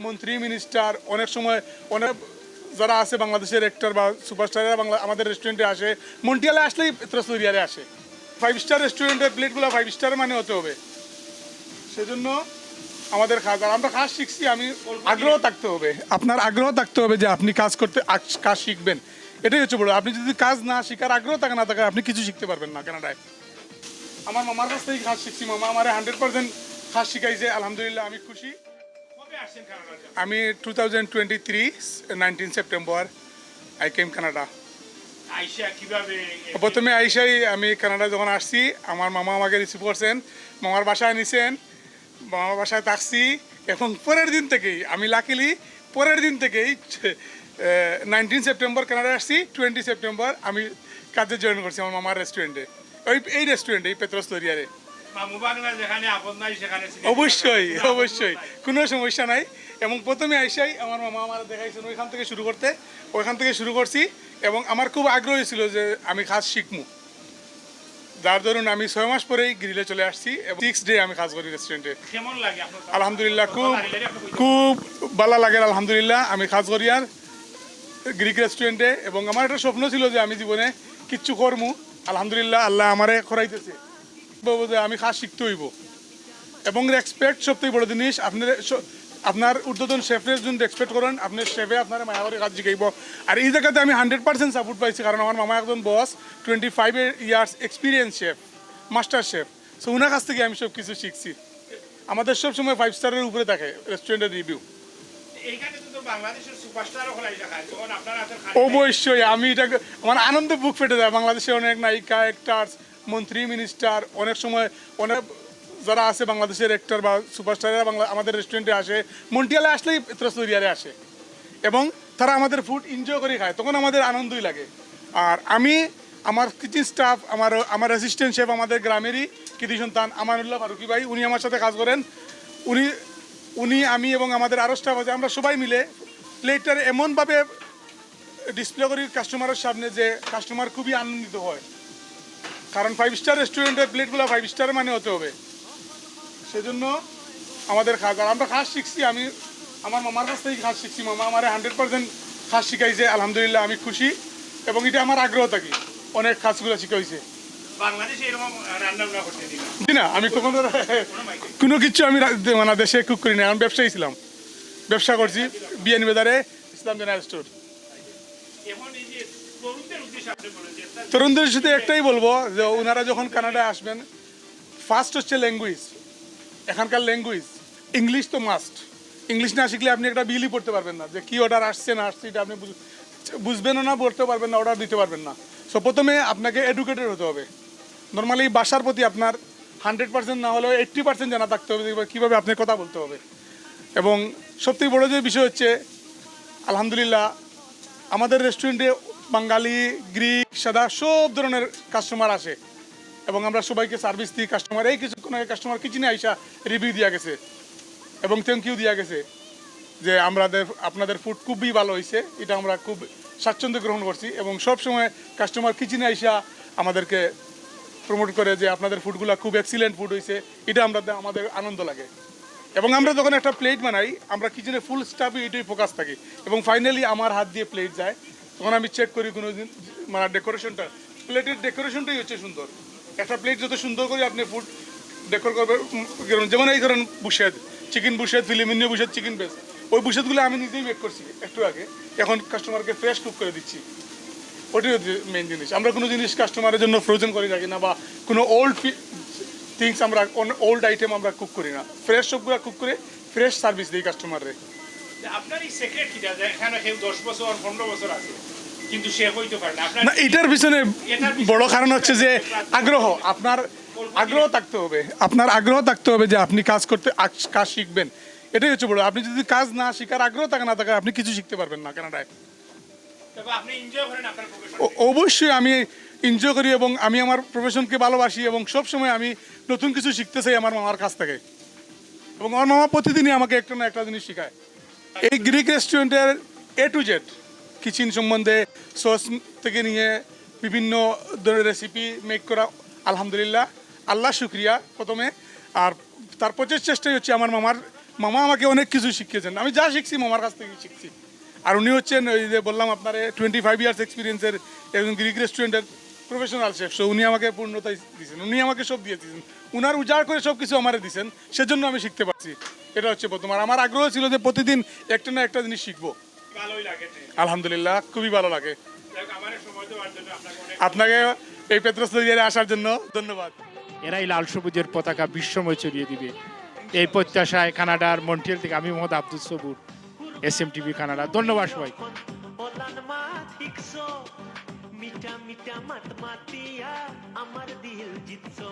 মন্ত্রী মিনিস্টার অনেক সময় অনেক যারা আছে বাংলাদেশের অ্যাক্টর বা সুপারস্টাররা বাংলা আমাদের রেস্টুরেন্টে আসে। মন্টিয়ালে আসলেই ত্রসুরিয়ারে আসে। ফাইভ স্টার রেস্টুরেন্টের প্লেটগুলো ফাইভ স্টার মানে হতে হবে। সেজন্য আমাদের কাজ আর আমরা কাজ শিখছি, আমি আগ্রহ থাকতে হবে। আপনার আগ্রহ থাকতে হবে যে আপনি কাজ করতে কাজ শিখবেন। এটাই হচ্ছে বড়। আপনি যদি কাজ না শিখার আগ্রহ থাকে, না থাকে, আপনি কিছু শিখতে পারবেন না কানাডায়। আমার মামার কাছ থেকে কাজ শিখছি। মামা আমার হান্ড্রেড পার্সেন্ট কাজ শিখাইছে। আলহামদুলিল্লাহ, আমি খুশি। আমি two thousand twenty three nineteen September I came Canada প্রথমে আইসাই আমি কানাডা যখন আসছি আমার মামা আমাকে রিসিভ করছেন মামার বাসায় নিছেন মামার বাসায় থাকছি। এবং পরের দিন থেকেই আমি লাকিলি পরের দিন থেকেই নাইনটিন সেপ্টেম্বর কানাডা আসছি টোয়েন্টি সেপ্টেম্বর আমি কাজে জয়েন করছি আমার মামার রেস্টুরেন্টে ওই এই রেস্টুরেন্টে এই পেত্রস তরিয়ারে অবশ্যই অবশ্যই। কোনো সমস্যা নাই। এবং প্রথমে আইসাই আমার মামা আমার দেখাইছেন ওইখান থেকে শুরু করতে। ওইখান থেকে শুরু করছি এবং আমার খুব আগ্রহী ছিল যে আমি খাস শিখমু। যার ধরুন আমি ছয় মাস পরেই গ্রিলে চলে আসছি এবং সিক্স ডে আমি কাজ করি রেস্টুরেন্টে কেমন লাগে আলহামদুলিল্লাহ খুব খুব ভালো লাগে আলহামদুলিল্লাহ। আমি কাজ করি আর গ্রিক রেস্টুরেন্টে এবং আমার একটা স্বপ্ন ছিল যে আমি জীবনে কিচ্ছু করমু। আলহামদুলিল্লাহ আল্লাহ আমারে করাইতেছে বলব যে আমি খাস শিখতে হইব। এবং রেসপেক্ট সবথেকে বড় জিনিস আপনার আপনার ঊর্ধ্বতন শেফের যদি রেসপেক্ট করেন আপনার শেফে আপনার মায়া করে কাজ শিখাইব। আর এই জায়গাতে আমি হান্ড্রেড পার্সেন্ট সাপোর্ট পাইছি কারণ আমার মামা একজন boss twenty five years experience chef master chef so ওনার কাছ থেকে আমি সব কিছু শিখছি। আমাদের সব সময় ফাইভ স্টারের উপরে থাকে রেস্টুরেন্টের রিভিউ অবশ্যই আমি এটা আমার আনন্দ বুক ফেটে যায়। বাংলাদেশে অনেক নায়িকা অ্যাক্টার্স মন্ত্রী মিনিস্টার অনেক সময় অনেক যারা আছে বাংলাদেশের অ্যাক্টর বা সুপারস্টাররা বাংলা আমাদের রেস্টুরেন্টে আসে মন্টিয়ালে আসলেই ত্রসুরিয়ারে আসে। এবং তারা আমাদের ফুড এনজয় করে খায়, তখন আমাদের আনন্দই লাগে। আর আমি, আমার কিচেন স্টাফ আমার আমার অ্যাসিস্ট্যান্ট শেফ আমাদের গ্রামেরই কৃতি সন্তান, আমানুল্লাহ ফারুকি ভাই, উনি আমার সাথে কাজ করেন। উনি উনি, আমি এবং আমাদের আরও স্টাফ আছে, আমরা সবাই মিলে প্লেটটার এমনভাবে ডিসপ্লে করি কাস্টমারের সামনে যে কাস্টমার খুবই আনন্দিত হয়। কারণ ফাইভ স্টার রেস্টুরেন্টের প্লেটগুলো ফাইভ স্টার মানে হতে হবে। সেজন্য আমাদের আর আমরা কাজ শিখছি আমি আমার মামার কাছ থেকে কাজ শিখছি। মামা আমার হান্ড্রেড পার্সেন্ট কাজ শিখাইছে আলহামদুলিল্লাহ আমি খুশি এবং এটা আমার আগ্রহ থাকি অনেক কাজগুলো শিখাইছে না আমি কখনো কোনো কিছু আমি মানে দেশে কুক করি না আমি ব্যবসায়ী ছিলাম। ব্যবসা করছি বিয়ানি বাজারে ইসলাম জেনারেল স্টোর তরুণদের আপনি সাথে একটাই বলব যে ওনারা যখন কানাডায় আসবেন ফার্স্ট হচ্ছে ল্যাঙ্গুয়েজ এখানকার ল্যাঙ্গুয়েজ ইংলিশ তো মাস্ট ইংলিশ না শিখলে আপনি একটা বিলই পড়তে পারবেন না যে কি অর্ডার আসছে, না আসছে, এটা আপনি বুঝ- বুঝবেনও না পড়তে পারবেন না অর্ডার দিতে পারবেন না। সো প্রথমে আপনাকে এডুকেটেড হতে হবে। নর্মালি বাসার প্রতি আপনার হান্ড্রেড পার্সেন্ট না হলেও এইট্টি পার্সেন্ট জানা থাকতে হবে কীভাবে আপনার কথা বলতে হবে। এবং সবথেকে বড় যে বিষয় হচ্ছে, আলহামদুলিল্লাহ আমাদের রেস্টুরেন্টে বাঙালি, গ্রিক, সাদা সব ধরনের কাস্টমার আসে। এবং আমরা সবাইকে সার্ভিস দিই কাস্টমার এই কিছুক্ষণ আগে কাস্টমার কিচেনে আইসা রিভিউ দিয়া গেছে এবং থ্যাংক ইউ দিয়া গেছে যে আমাদের, আপনাদের ফুড খুবই ভালো হয়েছে এটা আমরা খুব স্বাচ্ছন্দ্য গ্রহণ করছি এবং সব সময় কাস্টমার কিচেনে আইসা আমাদেরকে প্রমোট করে যে আপনাদের ফুডগুলো খুব এক্সিলেন্ট ফুড হয়েছে এটা আমরা আমাদের আনন্দ লাগে। এবং আমরা যখন একটা প্লেট বানাই, আমরা কিচেনে ফুল স্টাফে এটাই ফোকাস থাকি। এবং ফাইনালি আমার হাত দিয়ে প্লেট যায়। তখন আমি চেক করি কোনো দিন মানে ডেকোরেশনটা প্লেটের ডেকোরেশনটাই হচ্ছে সুন্দর। একটা প্লেট যত সুন্দর করে আপনি ফুড ডেকোর করবেন যেমন এই ধরেন বুশেদ চিকেন বুশেদ ফিলিমিনীয় বুশেদ চিকেন বেস ওই বুশেদগুলো আমি নিজেই বেক করছি একটু আগে। এখন কাস্টমারকে ফ্রেশ কুক করে দিচ্ছি। ওটাই মেন জিনিস। আমরা কোনো জিনিস কাস্টমারের জন্য ফ্রোজেন করে রাখি না, বা কোনো ওল্ড থিংস আমরা ওল্ড আইটেম আমরা কুক করি না। ফ্রেশ সবগুলো কুক করে ফ্রেশ সার্ভিস দিই কাস্টমারে যে আপনার এই সেক্রেট কিটা যে এখানে কেউ দশ বছর পনেরো বছর আছে কিন্তু সে হইতে পারে না। এটার পিছনে বড় কারণ হচ্ছে যে আগ্রহ। আপনার আগ্রহ থাকতে হবে। আপনার আগ্রহ থাকতে হবে যে আপনি কাজ করতে কাজ শিখবেন। এটাই হচ্ছে বড়। আপনি যদি কাজ না শিখার আগ্রহ থাকে না থাকে আপনি কিছু শিখতে পারবেন না কানাডায়। অবশ্যই আমি এনজয় করি এবং আমি আমার প্রফেশনকে ভালোবাসি এবং সব সময় আমি নতুন কিছু শিখতে চাই আমার মামার কাছ থেকে। এবং আমার মামা প্রতিদিনই আমাকে একটা না একটা জিনিস শেখায়। এই গ্রিক রেস্টুরেন্টের এ টু জেড কিচেন সম্বন্ধে সস থেকে নিয়ে বিভিন্ন ধরনের রেসিপি মেক করা, আলহামদুলিল্লাহ, আল্লাহ শুক্রিয়া প্রথমে। আর তার প্রচের চেষ্টাই হচ্ছে আমার মামার, মামা আমাকে অনেক কিছু শিখিয়েছেন। আমি যা শিখছি মামার কাছ থেকে শিখছি। আর উনি হচ্ছেন, ওই যে বললাম আপনার টোয়েন্টি ফাইভ ইয়ার্স এক্সপিরিয়েন্সের একজন গ্রিক রেস্টুরেন্টের প্রফেশনাল শেফ সো উনি আমাকে পূর্ণতাই দিয়েছেন উনি আমাকে সব দিয়ে দিয়েছেন। উনার উজাড় করে সব কিছু আমারে দিয়েছেন সেজন্য আমি শিখতে পারছি। এটা হচ্ছে প্রথম। আর আমার আগ্রহ ছিল যে প্রতিদিন একটা না একটা জিনিস শিখব। আলহামদুলিল্লাহ খুবই ভালো লাগে। আপনাকে আপনাকে এই পেত্রস আসার জন্য ধন্যবাদ। এরাই লাল সবুজের পতাকা বিশ্বময় ছড়িয়ে দিবে। এই প্রত্যাশায় কানাডার মন্ট্রিয়াল থেকে আমি Mohammad Abdul Sabur S M TV Canada ধন্যবাদ সবাই মিঠা মাত মাতিয়া আমার দিল জিতছো